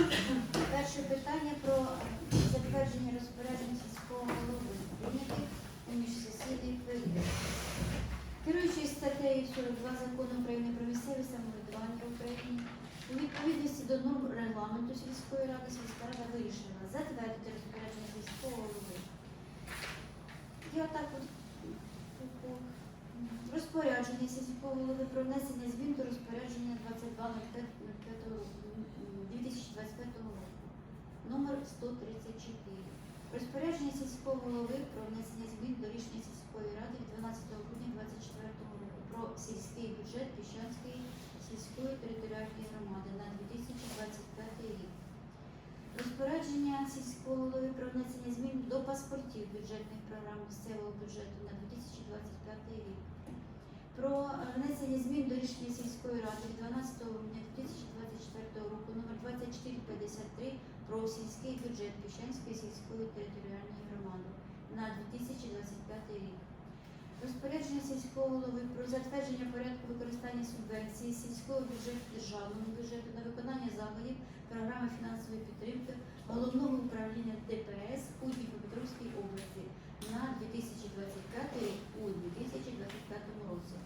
Перше питання про затвердження розпоряджень сільського голови прийнятих у міжсесійний період. Керуючись статтею 42 закону України про місцеве самоврядування в Україні, у відповідності до норм регламенту сільської ради сільська рада вирішила затвердити розпорядження сільського голови. Я так от розпорядження сільського голови про внесення змін до розпорядження 22.05 року, 2025 року, номер 134. Розпорядження сільського голови про внесення змін до рішення сільської ради від 12 грудня 2024 року про сільський бюджет Піщанської сільської територіальної громади на 2025 рік. Розпорядження сільського голови про внесення змін до паспортів бюджетних програм місцевого бюджету на 2025 рік. Про внесення змін до рішення сільської ради від 12 грудня 2024 року номер 2453 про сільський бюджет Піщанської сільської територіальної громади на 2025 рік. Розпорядження сільського голови про затвердження порядку використання субвенції сільського бюджету державного бюджету на виконання заходів програми фінансової підтримки головного управління ДПС у Дніпропетровській області на 2025 рік у 2025 році.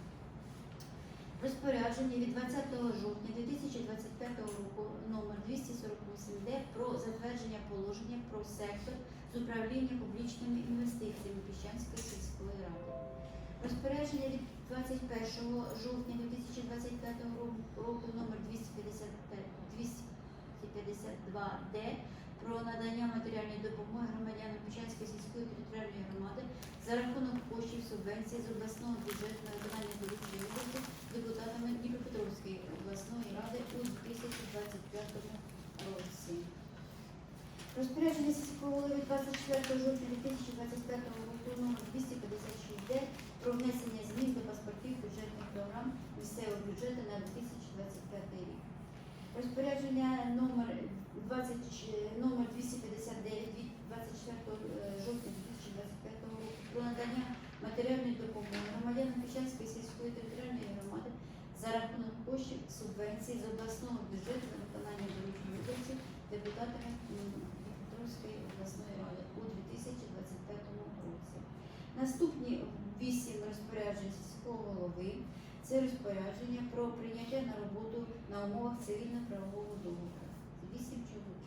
Розпорядження від 20 жовтня 2025 року номер 248 д про затвердження положення про сектор з управління публічними інвестиціями Піщанської сільської ради. Розпорядження від 21 жовтня 2025 року номер 252 д про надання матеріальної допомоги громадянам Піщанської сільської територіальної громади за рахунок коштів субвенції з обласного бюджету на виконання політики області депутатами Дніпропетровської обласної ради у 2025 році. Розпорядження сільського голови 24 жовтня 2025 року номер 256 д про внесення змін до паспортів бюджетних програм місцевого бюджету на 2025 рік. Розпорядження номер 20, номер 259 від 24 жовтня 2025 року про надання матеріальної допомоги громадянам Піщанської сільської територіальної громади за рахунок коштів субвенцій з обласного бюджету на виконання дорожньої виборців депутатами Дніпропетровської обласної ради у 2025 році. Наступні вісім розпоряджень сільського голови це розпорядження про прийняття на роботу на умовах цивільно-правового договору. Вісім чоловік.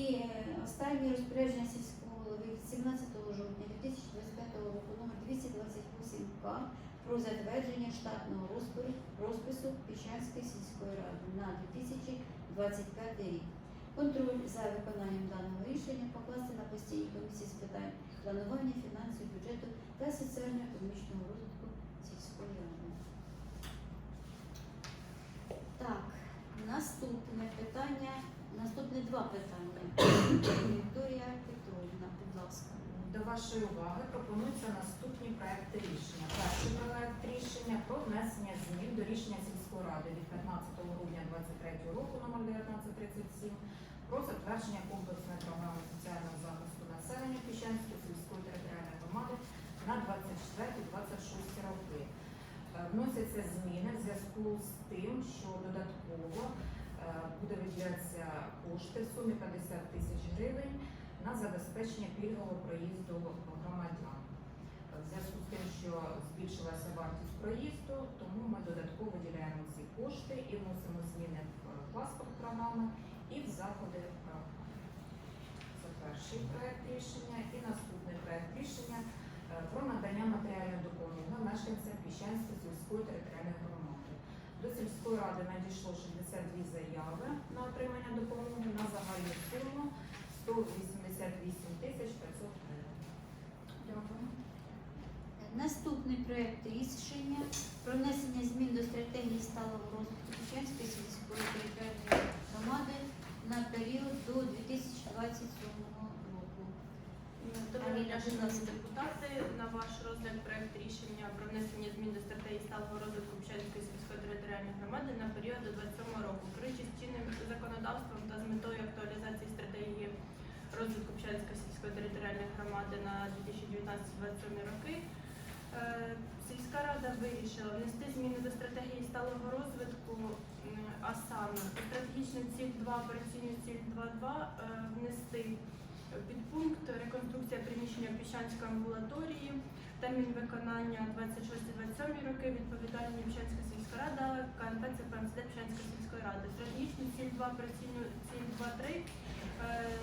І е, останнє розпорядження сільського голови від 17 жовтня 2025 року номер 228 К про затвердження штатного розпису Піщанської сільської ради на 2025 рік. Контроль за виконанням даного рішення покласти на постійній комісії з питань планування фінансів, бюджету та соціально-економічного розвитку сільської ради. Так, наступне питання, наступне два питання. Вікторія ласка. До вашої уваги пропонуються наступні проекти рішення. Перший проект рішення про внесення змін до рішення сільської ради від 15 грудня 2023 року номер 1937 про затвердження комплексної програми соціального захисту населення Піщанської сільської територіальної громади на 24-26 роки. Е, Вносяться зміни в зв'язку з тим, що додатково е, буде виділятися кошти в сумі 50 тисяч гривень на забезпечення пільгового проїзду громадян. В зв'язку з тим, що збільшилася вартість проїзду, тому ми додатково виділяємо ці кошти і вносимо зміни в паспорт програми і в заходи програми. Це перший проект рішення і наступний проект рішення е, про надання матеріальної допомоги мешканцям Піщанської сільської територіальної громади. До сільської ради надійшло 62 заяви на отримання допомоги на загальну суму 188 тисяч 500 гривень. Дякую. Наступний проект рішення про внесення змін до стратегії сталого розвитку Печерської сільської територіальної громади на період до 2027 року. Доброго дня, шановні депутати. На ваш розгляд проект рішення про внесення змін до стратегії сталого розвитку Печерської сільської територіальної громади на період до 27 року. Керуючись чинним законодавством та з метою актуалізації стратегії розвитку Сільської територіальної громади на 2019-2027 роки. е, Сільська рада вирішила внести зміни до стратегії сталого розвитку а саме стратегічну ціль 2, операційну ціль 2.2 е, внести підпункт реконструкція приміщення Піщанської амбулаторії, термін виконання 26-27 роки, відповідальні Піщанська сільська рада, КНП ЦПМСД Піщанської сільської ради. Стратегічну ціль 2, операційну ціль 2.3 е,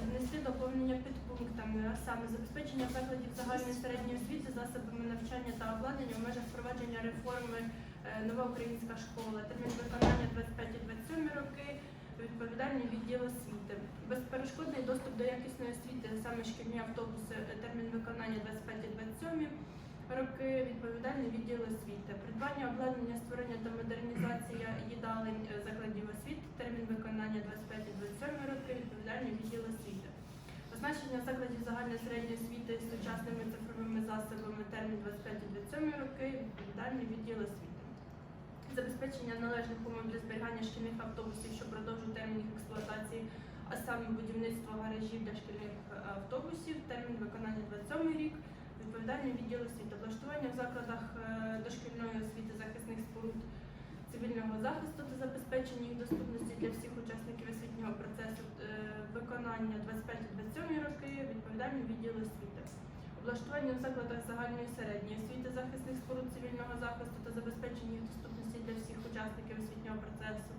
внести доповнення підпунктами, а саме забезпечення закладів загальної середньої освіти засобами навчання та обладнання в межах впровадження реформи е, Нова українська школа, термін виконання 25-27 роки, відповідальний відділ освіти. Безперешкодний доступ до якісної освіти, саме шкільні автобуси, е, термін виконання 25-27 роки, відповідальний відділ освіти. Придбання обладнання, створення та модернізація їдалень е, закладів освіти, термін виконання 25-27 роки, відповідальний відділ освіти. Оснащення закладів загальної середньої освіти з сучасними цифровими засобами, термін 25-27 роки, відповідальний відділ освіти. Забезпечення належних умов для зберігання шкільних автобусів, що продовжують термін їх експлуатації, а саме будівництво гаражів для шкільних е, автобусів, термін виконання 27 рік, відповідальний відділ освіти, облаштування в закладах е, дошкільної освіти захисних споруд цивільного захисту та забезпечення їх доступності для всіх учасників освітнього процесу, е, виконання 25-27 роки, відповідальний відділ освіти. Облаштування в закладах загальної середньої освіти захисних споруд цивільного захисту та забезпечення їх доступності для всіх учасників освітнього процесу.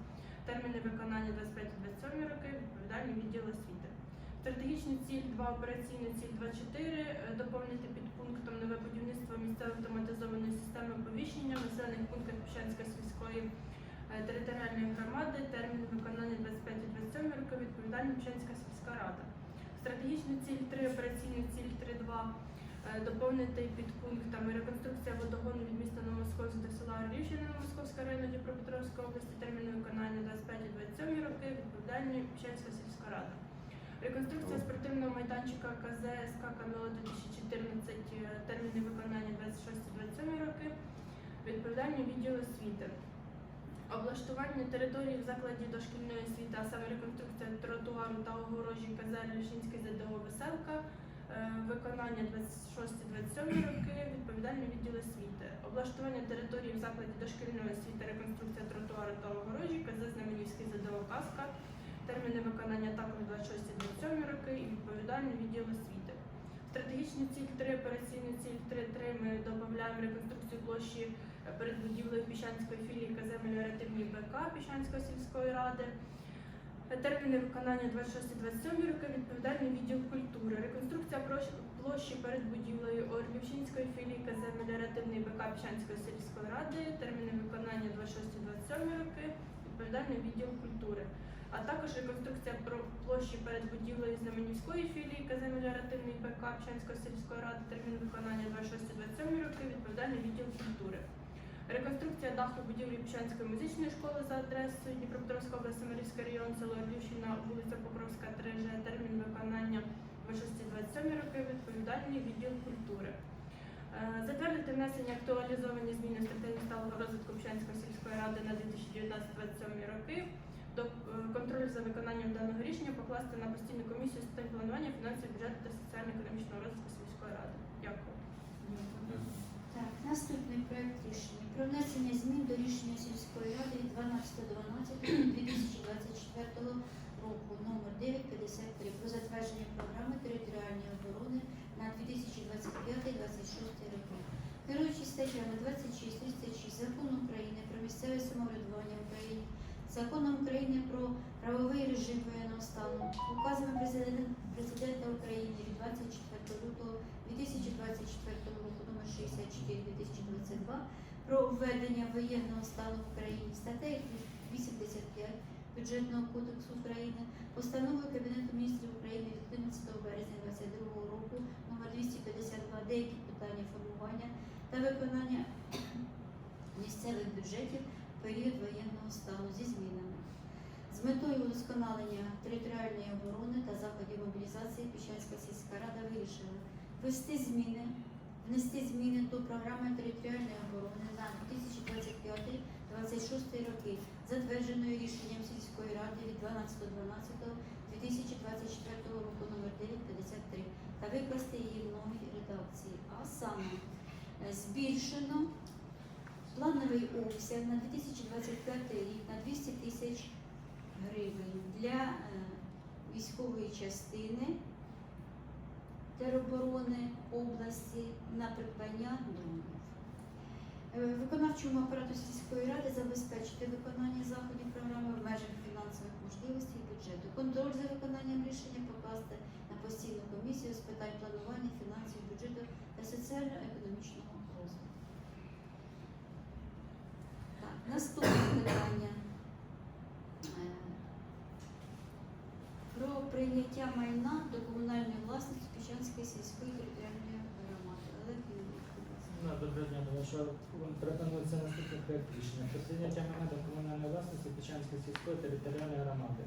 Терміни виконання 25-27 роки, відповідальний відділ освіти. Стратегічну ціль 2, операційну ціль 2.4 е, доповнити підпунктом нове будівництво місцевої автоматизованої системи оповіщення в населених пунктах Піщанської сільської е, територіальної громади, термін виконання 25-27 роки, відповідальна Піщанська сільська рада. Стратегічну ціль 3, операційну ціль 3.2 е, доповнити підпунктами реконструкція водогону від міста Новомосковськ до села Орлівщина Новомосковського району Дніпропетровської області, терміни виконання 25-27 роки, відповідальні Піщанська сільська рада. Реконструкція спортивного майданчика КЗ СК Камело 2014, е, терміни виконання 26-27 роки, відповідальні відділ освіти. Облаштування території в закладі дошкільної освіти, а саме реконструкція тротуару та огорожі КЗ Лішинський ЗДО Веселка, е, виконання 26-27 роки, відповідальний відділ освіти. Облаштування території в закладі дошкільної освіти, реконструкція тротуару та огорожі КЗ Знаменівський ЗДО Казка, терміни виконання також 26-27 роки і відповідальний відділ освіти. Стратегічні ціль 3, операційні ціль 3.3 ми додаємо реконструкцію площі е, перед будівлею Піщанської філії КЗ Меліоративні БК Піщанської сільської ради. Терміни виконання 26-27 роки, відповідальний відділ культури. Реконструкція площі перед будівлею Орлівщинської філії КЗ Меліоративний БК Піщанської сільської ради. Терміни виконання 26-27 роки, відповідальний відділ культури. А також реконструкція площі перед будівлею Знаменівської філії КЗ ПК Пчанської сільської ради, термін виконання 26-27 роки, відповідальний відділ культури. Реконструкція даху будівлі Пчанської музичної школи за адресою Дніпропетровська область, Самарівський район, село Львівщина, вулиця Покровська, 3Ж, термін виконання 26-27 роки, відповідальний відділ культури. Е, Затвердити внесення актуалізовані зміни стратегії сталого розвитку Пчанської сільської ради на 2019-2027 роки. До е, контролю за виконанням даного рішення покласти на постійну комісію з питань планування фінансів, бюджету та соціально-економічного розвитку сільської ради. Дякую. Так, наступний проект рішення про внесення змін до рішення сільської ради від 12.12.2024 року номер 953 про затвердження програми територіальної оборони на 2025-2026 роки. Керуючись статтями 26, 36 Закону України про місцеве самоврядування в Україні, Законом України про правовий режим воєнного стану, указами президента, України від 24 лютого 2024 року номер 64 2022 про введення воєнного стану в Україні, статтею 85 Бюджетного кодексу України, постанови Кабінету міністрів України від 11 березня 2022 року номер 252 деякі питання формування та виконання місцевих бюджетів період воєнного стану зі змінами. З метою удосконалення територіальної оборони та заходів мобілізації Піщанська сільська рада вирішила ввести зміни, внести зміни до програми територіальної оборони на 2025-2026 роки, затвердженої рішенням сільської ради від 12.12.2024 року номер 953 та викласти її в новій редакції, а саме е, збільшено плановий обсяг на 2025 рік на 200 тисяч гривень для е, військової частини тероборони області на придбання дронів. Е, Виконавчому апарату сільської ради забезпечити виконання заходів програми в межах фінансових можливостей бюджету. Контроль за виконанням рішення покласти на постійну комісію з питань планування фінансів бюджету та соціально-економічного розвитку. Наступне питання. Про прийняття майна до комунальної власності Піщанської сільської територіальної громади. Олег. Доброго дня, що пропонується наступний проект рішення про прийняття майна до комунальної власності Печанської сільської територіальної громади.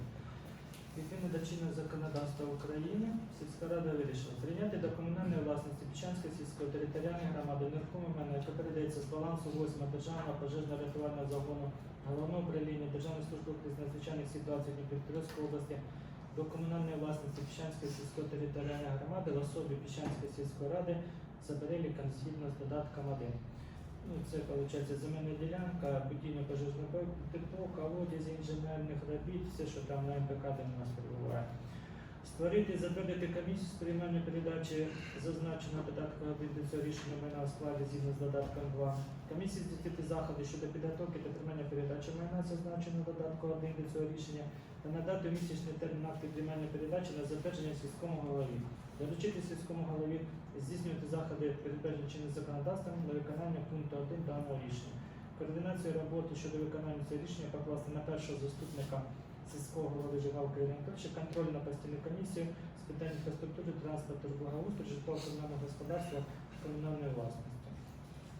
Відповідно до чинного законодавства України, сільська рада вирішила прийняти до комунальної власності Печанської сільської територіальної громади нерухоме майно, яке передається з балансу 8 державного пожежно-рятувального загону головного управління Державної служби з надзвичайних ситуацій Дніпропетровської області до комунальної власності Піщанської сільської територіальної громади в особі Піщанської сільської ради за переліком згідно з додатком 1. Ну, це виходить земельна ділянка, будівля пожежного депо, колодязі, інженерних робіт, все, що там на МПК у нас перебуває. Створити і затвердити комісію з приймання передачі зазначеного додатку 1 до цього рішення майна у складі згідно з додатком 2. Комісії здійснити заходи щодо підготовки та приймання передачі майна зазначеного додатку 1 до цього рішення та надати місячний термін акту приймання передачі на затвердження сільському голові. Доручити сільському голові здійснювати заходи, передбачені чинним законодавством для виконання пункту 1 даного рішення. Координацію роботи щодо виконання цього рішення покласти на першого заступника сільського голови Жигалка Анатольовича, контроль на постійну комісію з питань інфраструктури, транспорту, благоустрою, житлового комунального господарства, комунальної власності.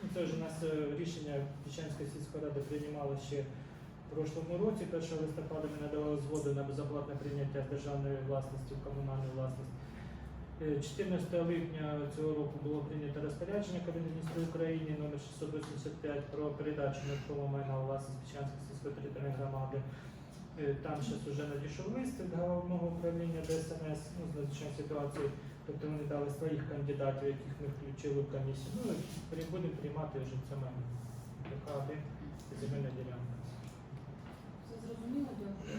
Ну, Це вже у нас е, рішення Печанської сільської ради приймало ще в прошлому році, 1 листопада ми надавали згоду на безоплатне прийняття з державної власності в комунальну власність. Е, 14 липня цього року було прийнято розпорядження Кабінету України номер 685 про передачу нерухомого майна у власність Печанської сільської територіальної громади. Е, Там зараз вже надійшов лист від головного управління ДСНС ну, з надзвичайної ситуації, тобто вони дали своїх кандидатів, яких ми включили в комісію. Ну, будемо приймати вже це. Така один земельна ділянка. Зрозуміло, дякую.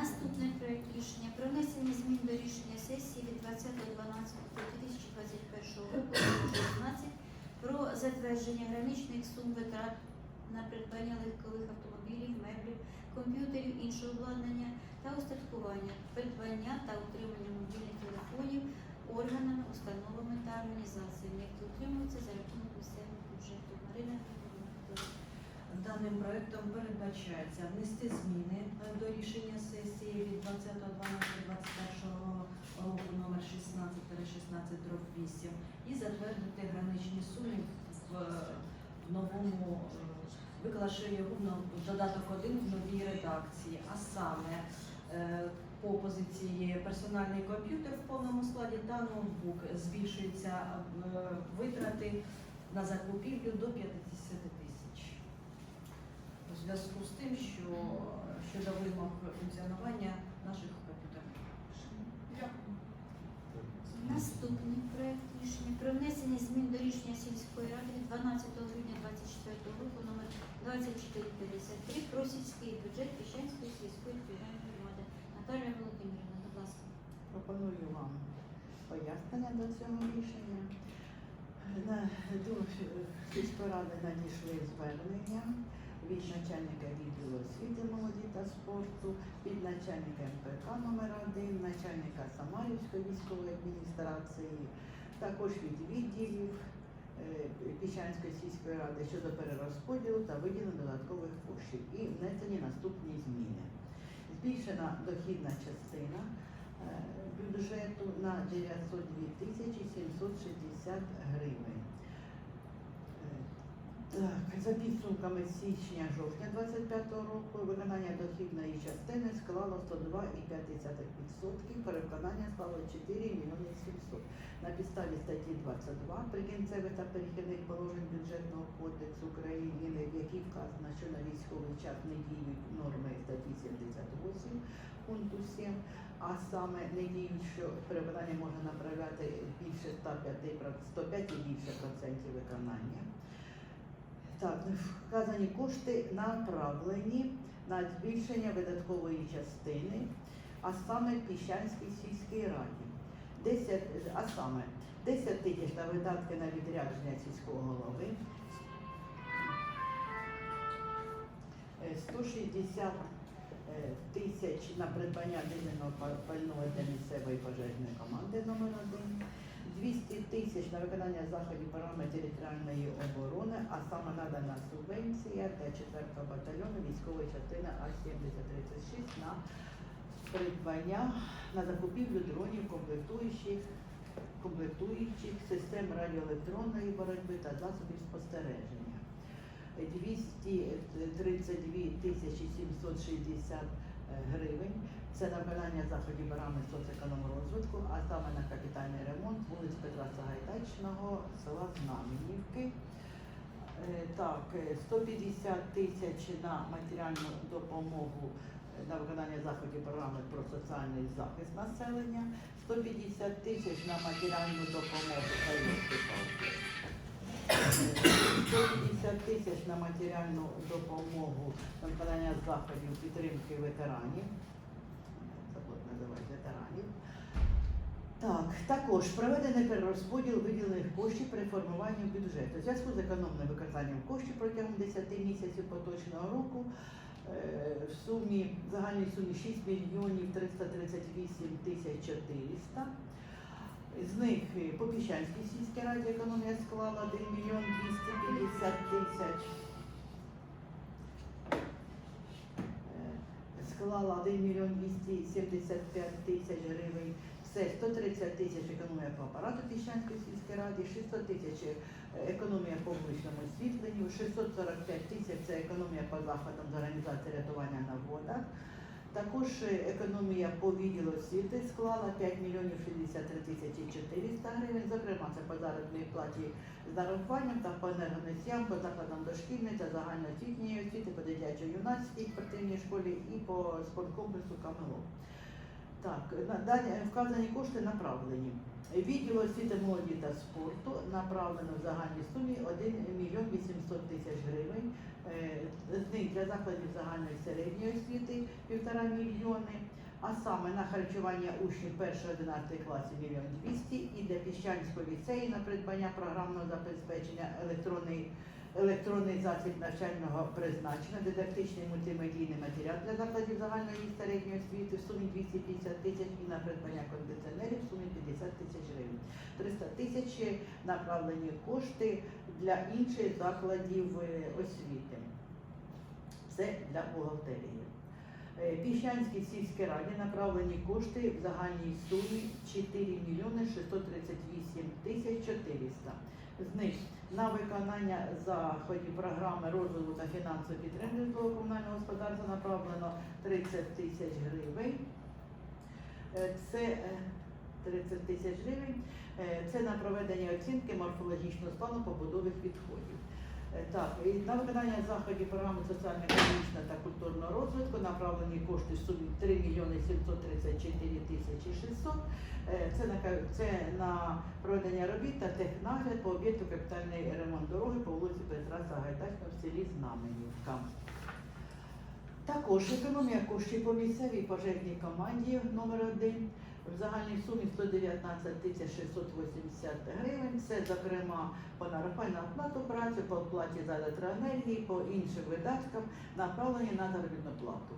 Наступний проект рішення про внесення змін до рішення сесії від 20.12.2021 року номер 16 про затвердження граничних сум витрат на придбання легкових автомобілів, меблів, комп'ютерів, іншого обладнання та устаткування, придбання та утримання мобільних телефонів органами, установами та організаціями, які утримуються за рахунок місцевого бюджету. Марина Григорівна, будь ласка. Даним проектом передбачається внести зміни до рішення сесії від 20.12.21 року номер 16 8 і затвердити граничні суми в, в новому е, виклавши його в додаток 1 в новій редакції, а саме е, по позиції персональний комп'ютер в повному складі та ноутбук. Збільшуються е, витрати на закупівлю до 50 у зв'язку з тим, що щодо вимог функціонування наших комп'ютерів. Дякую. Наступний проект рішення про внесення змін до рішення сільської ради 12 грудня 2024 року номер 2453 про сільський бюджет Піщанської сільської територіальної громади. Наталія Володимирівна, будь ласка. Пропоную вам пояснення до цього рішення. На до сільської ради надійшли звернення від начальника відділу освіти, молоді та спорту, від начальника МПК номер 1 начальника Самарівської військової адміністрації, також від відділів е, Піщанської сільської ради щодо перерозподілу та виділення додаткових коштів і внесені наступні зміни. Збільшена дохідна частина е, бюджету на 902 тисячі 760 гривень. Так, за підсумками січня-жовтня 25 року виконання дохідної частини склало 102,5%, перевиконання склало 4 мільйони 700. На підставі статті 22 прикінцевих та перехідних положень бюджетного кодексу України, в якій вказано, що на військовий час не діють норми статті 78 пункту 7, а саме не діють, що перевиконання може направляти більше 105, 105 і більше процентів виконання. Так, вказані кошти направлені на збільшення видаткової частини, а саме Піщанській сільській раді. 10, а саме 10 тисяч на видатки на відрядження сільського голови, е, 160 е, тисяч на придбання дизельного пального для місцевої пожежної команди номер 1 200 тисяч на виконання заходів програми територіальної оборони, а саме надана субвенція для 4-го батальйону військової частини А-7036 на придбання на закупівлю дронів комплектуючих, комплектуючих систем радіоелектронної боротьби та засобів спостереження. 232 тисячі 760 гривень. Це на виконання заходів програми соцекономрозвитку, а саме на капітальний ремонт вулиць Петра Сагайдачного, села Знаменівки. Е, Так, е, 150 тисяч на матеріальну допомогу е, на виконання заходів програми про соціальний захист населення, 150 тисяч на матеріальну допомогу та. 150 тисяч на матеріальну допомогу на заходів підтримки ветеранів. Забув називати ветеранів. Так, також проведений перерозподіл виділених коштів при формуванні бюджету. У зв'язку з економним використанням коштів протягом 10 місяців поточного року е, в сумі в загальній сумі 6 мільйонів 338 тисяч 400. З них е, по Піщанській сільській раді економія склала 1 мільйон 250 тисяч. Е, Склала 1 мільйон 275 тисяч гривень. Це 130 тисяч економія по апарату Піщанської сільської ради, 600 тисяч е, економія по вуличному освітленню, 645 тисяч це економія по заходам з організації рятування на водах. Також економія по відділу освіти склала 5 мільйонів 63 тисячі 400 гривень. Зокрема, це по заробітній платі з нарахуванням та по енергоносіям, по закладам дошкільної та загальноосвітньої освіти, по дитячо-юнацькій спортивній школі і по спорткомплексу Камело. Так, на- дані вказані кошти направлені. Відділ освіти молоді та спорту направлено в загальній сумі 1 мільйон 800 тисяч гривень. Е, З них для закладів загальної середньої освіти півтора мільйони, а саме на харчування учнів 1-11 класів мільйон 200 і для Піщанського ліцею на придбання програмного забезпечення електронний електронний засіб навчального призначення, дидактичний мультимедійний матеріал для закладів загальної і середньої освіти в сумі 250 тисяч і на придбання кондиціонерів в сумі 50 тисяч гривень. 300 тисяч направлені кошти для інших закладів е, освіти. Це для бухгалтерії. Е, Піщанській сільській раді направлені кошти в загальній сумі 4 мільйони 638 тисяч 400. З них на виконання заходів програми розвитку та фінансової підтримки житлово-комунального господарства направлено 30 тисяч гривень. Е, Це е, 30 тисяч гривень. Е, Це на проведення оцінки морфологічного стану побудових відходів. Е, Так, і на виконання заходів програми соціально-економічного та культурного розвитку направлені кошти в сумі 3 мільйони 734 тисячі 600. Е, Це на, це на проведення робіт та технагляд по об'єкту капітальний ремонт дороги по вулиці Петра Сагайдачного в селі Знаменівка. Також економія коштів по місцевій пожежній команді номер 1 в загальній сумі 119 тисяч 680 гривень. Це, зокрема, по нарахуванню на оплату праці, по оплаті за електроенергії, по іншим видаткам, направлені на заробітну плату.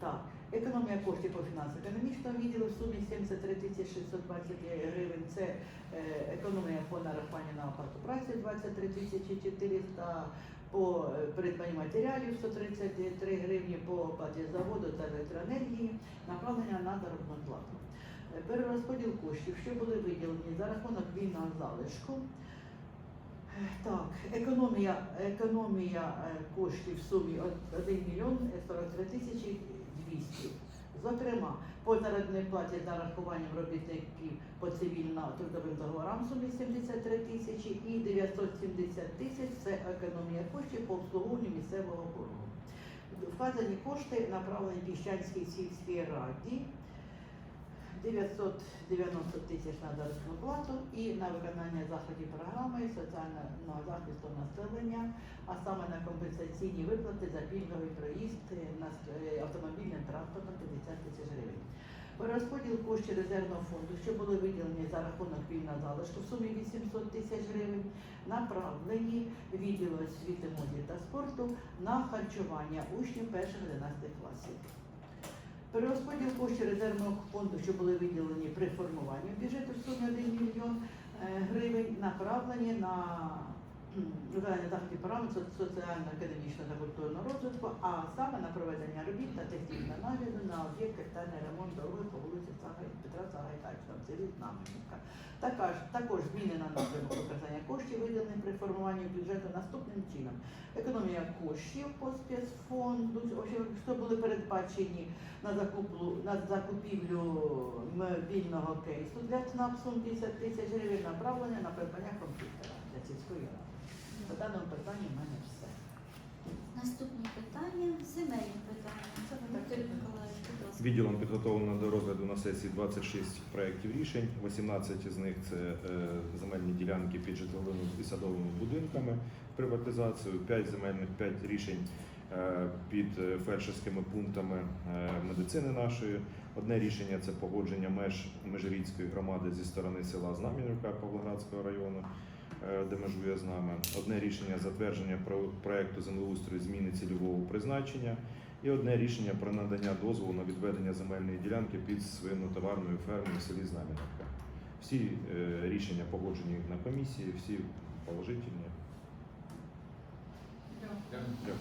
Так, економія коштів по фінансово-економічному відділу в сумі 73 тисячі 620 гривень. Це е, економія по нарахуванню на оплату праці 23 тисячі 400 по е, придбанню матеріалів 133 гривні по оплаті заводу та електроенергії, направлення на заробітну плату. Перерозподіл коштів, що були виділені за рахунок вільного залишку. Так, економія, економія е, коштів в сумі 1 мільйон 43 тисячі 200. Зокрема, по заробітній платі з нарахуванням робітників по цивільно-трудовим договорам в сумі 73 тисячі і 970 тисяч це економія коштів по обслуговуванню місцевого боргу. Вказані кошти направлені Піщанській сільській раді 990 тисяч на заробітну плату і на виконання заходів програми соціального захисту населення, а саме на компенсаційні виплати за пільговий проїзд на е, автомобільним транспортом 50 тисяч гривень. Перерозподіл коштів резервного фонду, що були виділені за рахунок вільного залишку в сумі 800 тисяч гривень, направлені відділу освіти, моді та спорту на харчування учнів перших 11 класів. Перерозподіл коштів резервного фонду, що були виділені при формуванні бюджету в сумі 1 мільйон е, гривень, направлені на виконання заходів програми соціально-економічного та культурного розвитку, а саме на проведення робіт та технічного нагляду на об'єкт капітальний ремонт дороги по вулиці Петра Сагайдачного в селі. Також, також зміни на напрямку використання коштів, виділених при формуванні бюджету наступним чином. Економія коштів по спецфонду, що були передбачені на закуплю на закупівлю мобільного кейсу для ЦНАП сум 50 тисяч гривень, направлення на придбання комп'ютера для сільської ради. По даному питанню в мене все. Наступні питання земельні питання. Будь ласка. Відділом підготовлено до розгляду на сесії 26 проєктів рішень. 18 з них це е, земельні ділянки під житловими і садовими будинками приватизацію, 5 земельних 5 рішень е, під е, фельдшерськими пунктами е, медицини нашої. Одне рішення це погодження меж Межирічської громади зі сторони села Знам'янівка Павлоградського району, де межує з нами. Одне рішення затвердження про- проекту землеустрою зміни цільового призначення. І одне рішення про надання дозволу на відведення земельної ділянки під свинотоварною фермою в селі Знам'янівка. Всі е, рішення погоджені на комісії, всі положительні. Дякую.